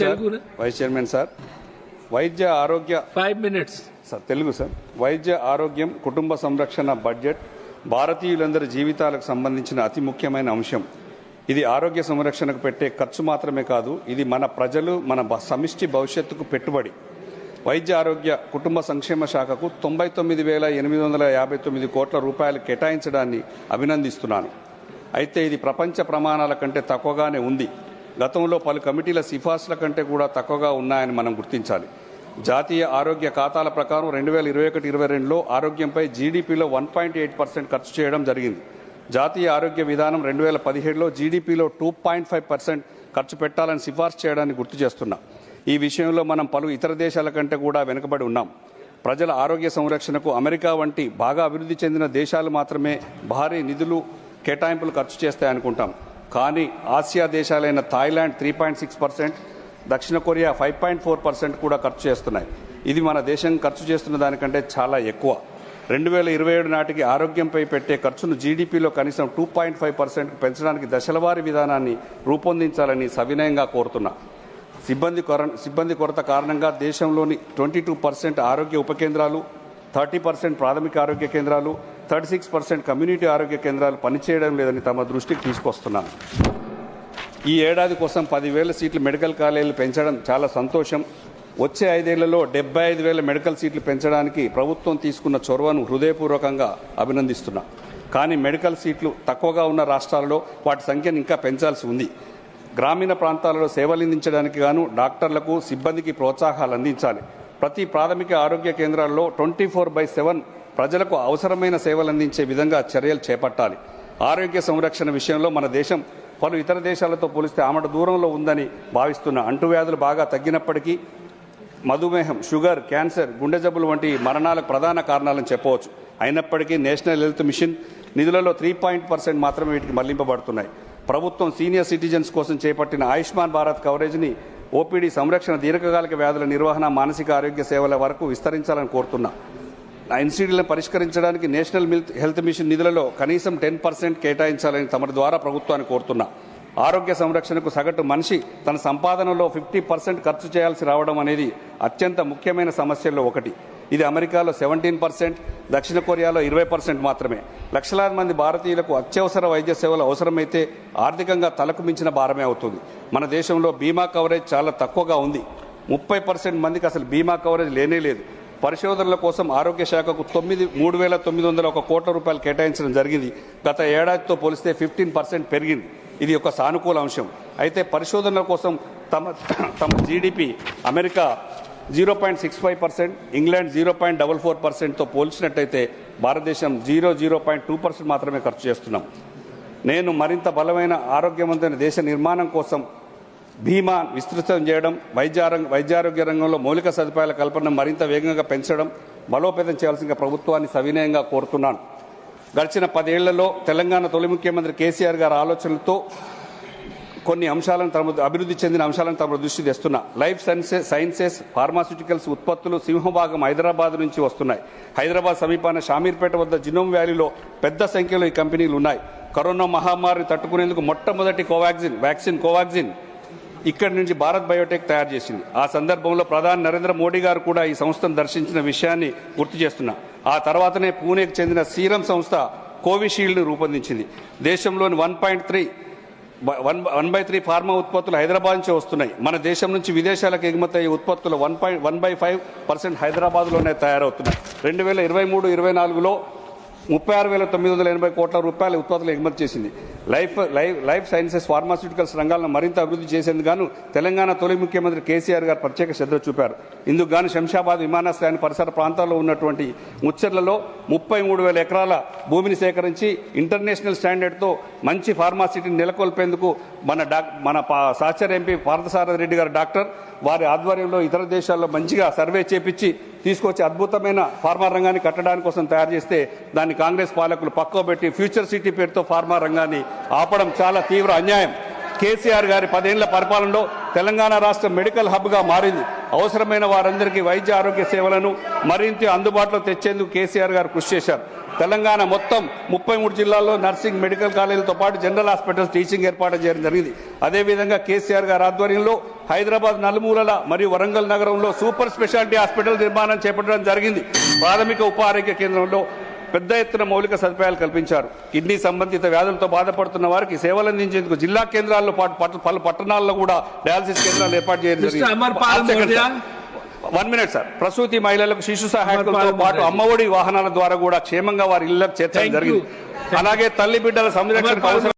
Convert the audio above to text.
Telugu vice chairman sir వైద్య ఆరోగ్య five minutes sir Telugu sir. వైద్య ఆరోగ్యం కుటుంబ సంరక్షణ బడ్జెట్ భారతీయులందరి జీవితాలకు సంబంధించిన అతి ముఖ్యమైన అంశం. ఇది ఆరోగ్య సంరక్షణకు పెట్టే ఖర్చు మాత్రమే కాదు ఇది మన ప్రజలు మన సమిష్టి భవిష్యత్తుకు పెట్టుబడి. వైద్య ఆరోగ్య కుటుంబ సంక్షేమ శాఖకు తొంభై తొమ్మిది వేల ఎనిమిది వందల యాభై తొమ్మిది కోట్ల రూపాయలు కేటాయించడాన్ని అభినందిస్తున్నాను. అయితే ఇది ప్రపంచ ప్రమాణాల కంటే తక్కువగానే ఉంది. గతంలో పలు కమిటీల సిఫార్సుల కంటే కూడా తక్కువగా ఉన్నాయని మనం గుర్తించాలి. జాతీయ ఆరోగ్య ఖాతాల ప్రకారం రెండు వేల ఇరవై ఒకటి ఇరవై రెండులో ఆరోగ్యంపై జీడీపీలో వన్ పాయింట్ ఎయిట్ పర్సెంట్ ఖర్చు చేయడం జరిగింది. జాతీయ ఆరోగ్య విధానం రెండు వేల పదిహేడులో జీడీపీలో టూ పాయింట్ ఫైవ్ పర్సెంట్ ఖర్చు పెట్టాలని సిఫార్సు చేయడాన్ని గుర్తు చేస్తున్నా. ఈ విషయంలో మనం పలు ఇతర దేశాల కంటే కూడా వెనుకబడి ఉన్నాం. ప్రజల ఆరోగ్య సంరక్షణకు అమెరికా వంటి బాగా అభివృద్ధి చెందిన దేశాలు మాత్రమే భారీ నిధులు కేటాయింపులు ఖర్చు చేస్తాయనుకుంటాం కానీ Asia దేశాలైన Thailand three point six percent దక్షిణ Korea five point four percent కూడా ఖర్చు చేస్తున్నాయి. ఇది మన దేశం ఖర్చు చేస్తున్న దానికంటే చాలా ఎక్కువ. రెండు వేల ఇరవై ఏడు నాటికి ఆరోగ్యంపై పెట్టే ఖర్చును జీడీపీలో కనీసం టూ పాయింట్ ఫైవ్ పర్సెంట్ పెంచడానికి దశలవారీ విధానాన్ని రూపొందించాలని సవినయంగా కోరుతున్నా. సిబ్బంది కొర సిబ్బంది కొరత కారణంగా దేశంలోని ట్వంటీ టూ పర్సెంట్ ఆరోగ్య ఉప కేంద్రాలు థర్టీ పర్సెంట్ ప్రాథమిక ఆరోగ్య కేంద్రాలు థర్టీ సిక్స్ పర్సెంట్ కమ్యూనిటీ ఆరోగ్య కేంద్రాలు పనిచేయడం లేదని తమ దృష్టికి తీసుకొస్తున్నాను. ఈ ఏడాది కోసం పదివేల సీట్లు మెడికల్ కాలేజీలు పెంచడం చాలా సంతోషం. వచ్చే ఐదేళ్ళలో డెబ్బై ఐదు వేల మెడికల్ సీట్లు పెంచడానికి ప్రభుత్వం తీసుకున్న చొరవను హృదయపూర్వకంగా అభినందిస్తున్నా. కానీ మెడికల్ సీట్లు తక్కువగా ఉన్న రాష్ట్రాల్లో వాటి సంఖ్యను ఇంకా పెంచాల్సి ఉంది. గ్రామీణ ప్రాంతాలలో సేవలందించడానికి గాను డాక్టర్లకు సిబ్బందికి ప్రోత్సాహాలు అందించాలి ప్రతి ప్రాథమిక ఆరోగ్య కేంద్రాల్లో ట్వంటీ ఫోర్ బై సెవెన్ ప్రజలకు అవసరమైన సేవలు అందించే విధంగా చర్యలు చేపట్టాలి. ఆరోగ్య సంరక్షణ విషయంలో మన దేశం పలు ఇతర దేశాలతో పోలిస్తే ఆమడ దూరంలో ఉందని భావిస్తున్న అంటువ్యాధులు బాగా తగ్గినప్పటికీ మధుమేహం షుగర్ క్యాన్సర్ గుండె జబ్బులు వంటి మరణాలకు ప్రధాన కారణాలను చెప్పవచ్చు. అయినప్పటికీ నేషనల్ హెల్త్ మిషన్ నిధులలో త్రీ పాయింట్ పర్సెంట్ మాత్రమే వీటికి మళ్ళింపబడుతున్నాయి. ప్రభుత్వం సీనియర్ సిటిజన్స్ కోసం చేపట్టిన ఆయుష్మాన్ భారత్ కవరేజ్ని ఓపీడీ సంరక్షణ దీర్ఘకాలిక వ్యాధుల నిర్వహణ మానసిక ఆరోగ్య సేవల వరకు విస్తరించాలని కోరుతున్నా. ఆ పరిష్కరించడానికి నేషనల్ మిల్త్ హెల్త్ మిషన్ నిధులలో కనీసం టెన్ పర్సెంట్ కేటాయించాలని తమ ద్వారా ప్రభుత్వాన్ని కోరుతున్నా. ఆరోగ్య సంరక్షణకు సగటు మనిషి తన సంపాదనలో ఫిఫ్టీ పర్సెంట్ ఖర్చు చేయాల్సి రావడం అనేది అత్యంత ముఖ్యమైన సమస్యల్లో ఒకటి. ఇది అమెరికాలో సెవెంటీన్ పర్సెంట్ దక్షిణ కొరియాలో ఇరవై పర్సెంట్ మాత్రమే. లక్షలాది మంది భారతీయులకు అత్యవసర వైద్య సేవలు అవసరమైతే ఆర్థికంగా తలకు మించిన భారమే అవుతుంది. మన దేశంలో బీమా కవరేజ్ చాలా తక్కువగా ఉంది. ముప్పై పర్సెంట్ మందికి అసలు బీమా కవరేజ్ లేనే లేదు. పరిశోధనల కోసం ఆరోగ్య శాఖకు తొమ్మిది మూడు వేల తొమ్మిది వందల ఒక కోట్ల రూపాయలు కేటాయించడం జరిగింది. గత ఏడాదితో పోలిస్తే ఫిఫ్టీన్ పర్సెంట్ పెరిగింది. ఇది ఒక సానుకూల అంశం. అయితే పరిశోధనల కోసం తమ తమ GDP America zero point six five percent England zero point double four పర్సెంట్తో పోల్చినట్టయితే భారతదేశం zero zero point two percent మాత్రమే ఖర్చు చేస్తున్నాం. నేను మరింత బలమైన ఆరోగ్యవంతమైన దేశ నిర్మాణం కోసం బీమా విస్తృతం చేయడం వైద్యారంగ వైద్యారోగ్య రంగంలో మౌలిక సదుపాయాల కల్పన మరింత వేగంగా పెంచడం బలోపేతం చేయాల్సిన ప్రభుత్వాన్ని సవినయంగా కోరుతున్నాను. గడిచిన పదేళ్ళలో తెలంగాణ తొలి ముఖ్యమంత్రి కేసీఆర్ గారి ఆలోచనలతో కొన్ని అంశాలను తమ అభివృద్ధి చెందిన అంశాలను తమ దృష్టి తెస్తున్నా. లైఫ్ సైన్సెస్ సైన్సెస్ ఫార్మాస్యూటికల్స్ ఉత్పత్తులు సింహభాగం హైదరాబాద్ నుంచి వస్తున్నాయి. హైదరాబాద్ సమీపాన షామీర్పేట వద్ద జినోమ్ వ్యాలీలో పెద్ద సంఖ్యలో ఈ కంపెనీలు ఉన్నాయి. కరోనా మహమ్మారిని తట్టుకునేందుకు మొట్టమొదటి కోవాక్సిన్ వ్యాక్సిన్ కోవాక్సిన్ ఇక్కడి నుంచి భారత్ బయోటెక్ తయారు చేసింది. ఆ సందర్భంలో ప్రధాని నరేంద్ర మోడీ గారు కూడా ఈ సంస్థను దర్శించిన విషయాన్ని గుర్తు చేస్తున్నా. ఆ తర్వాతనే పూణేకు చెందిన సీరం సంస్థ కోవిషీల్డ్ను రూపొందించింది. దేశంలోని one point three one one by three pharma ఉత్పత్తులు హైదరాబాద్ నుంచి వస్తున్నాయి. మన దేశం నుంచి విదేశాలకు ఎగుమతి అయ్యే ఉత్పత్తులు one point one by five percent హైదరాబాద్లోనే తయారవుతున్నాయి. రెండు వేల ఇరవై మూడు ఇరవై నాలుగులో ముప్పై ఆరు వేల తొమ్మిది వందల ఎనభై కోట్ల రూపాయల ఉత్పత్తులు ఎగుమతి చేసింది. Life life life sciences pharmaceuticals రంగాలను మరింత అభివృద్ధి చేసేందుకు గాను తెలంగాణ తొలి ముఖ్యమంత్రి కేసీఆర్ గారు ప్రత్యేక శ్రద్ధ చూపారు. ఇందుకు గాను శంషాబాద్ విమానాశ్రయాన్ని పరిసర ప్రాంతాల్లో ఉన్నటువంటి ముచ్చర్లలో ముప్పై మూడు వేల ఎకరాల భూమిని సేకరించి ఇంటర్నేషనల్ స్టాండర్డ్తో మంచి ఫార్మాసిటీని నెలకొల్పేందుకు మన డాక్ మన సహచర ఎంపీ పార్థసారథి రెడ్డి గారు డాక్టర్ వారి ఆధ్వర్యంలో ఇతర దేశాల్లో మంచిగా సర్వే చేపించి తీసుకొచ్చి అద్భుతమైన ఫార్మా రంగాన్ని కట్టడానికి కోసం తయారు చేస్తే దాన్ని కాంగ్రెస్ పాలకులు పక్కోబెట్టి ఫ్యూచర్ సిటీ పేరుతో ఫార్మా రంగాన్ని ఆపడం చాలా తీవ్ర అన్యాయం. కేసీఆర్ గారి పదేళ్ళ పరిపాలనలో తెలంగాణ రాష్ట్రం మెడికల్ హబ్గా మారింది. అవసరమైన వారందరికీ వైద్య ఆరోగ్య సేవలను మరింత అందుబాటులో తెచ్చేందుకు కేసీఆర్ గారు కృషి చేశారు. తెలంగాణ మొత్తం ముప్పై మూడు జిల్లాల్లో నర్సింగ్ మెడికల్ కాలేజీలతో పాటు జనరల్ హాస్పిటల్స్ టీచింగ్ ఏర్పాటు చేయడం జరిగింది. అదేవిధంగా కేసీఆర్ గారి ఆధ్వర్యంలో హైదరాబాద్ నలుమూలల మరియు వరంగల్ నగరంలో సూపర్ స్పెషాలిటీ హాస్పిటల్ నిర్మాణం చేపట్టడం జరిగింది. ప్రాథమిక ఉప ఆరోగ్య కేంద్రంలో పెద్ద ఎత్తున మౌలిక సదుపాయాలు కల్పించారు. కిడ్నీ సంబంధిత వ్యాధులతో బాధపడుతున్న వారికి సేవలు అందించేందుకు జిల్లా కేంద్రాల్లో పాటు పలు పట్టణాల్లో కూడా డయాలసిస్ కేంద్రాలు ఏర్పాటు చేయడం జరిగింది. వన్ మినిట్ సార్ ప్రసూతి మహిళలకు శిశు సహాయకులతో పాటు. అమ్మఒడి వాహనాల ద్వారా కూడా క్షేమంగా వారి ఇళ్ళకు చేర్చడం. జరిగింది అలాగే తల్లి బిడ్డల అవసరం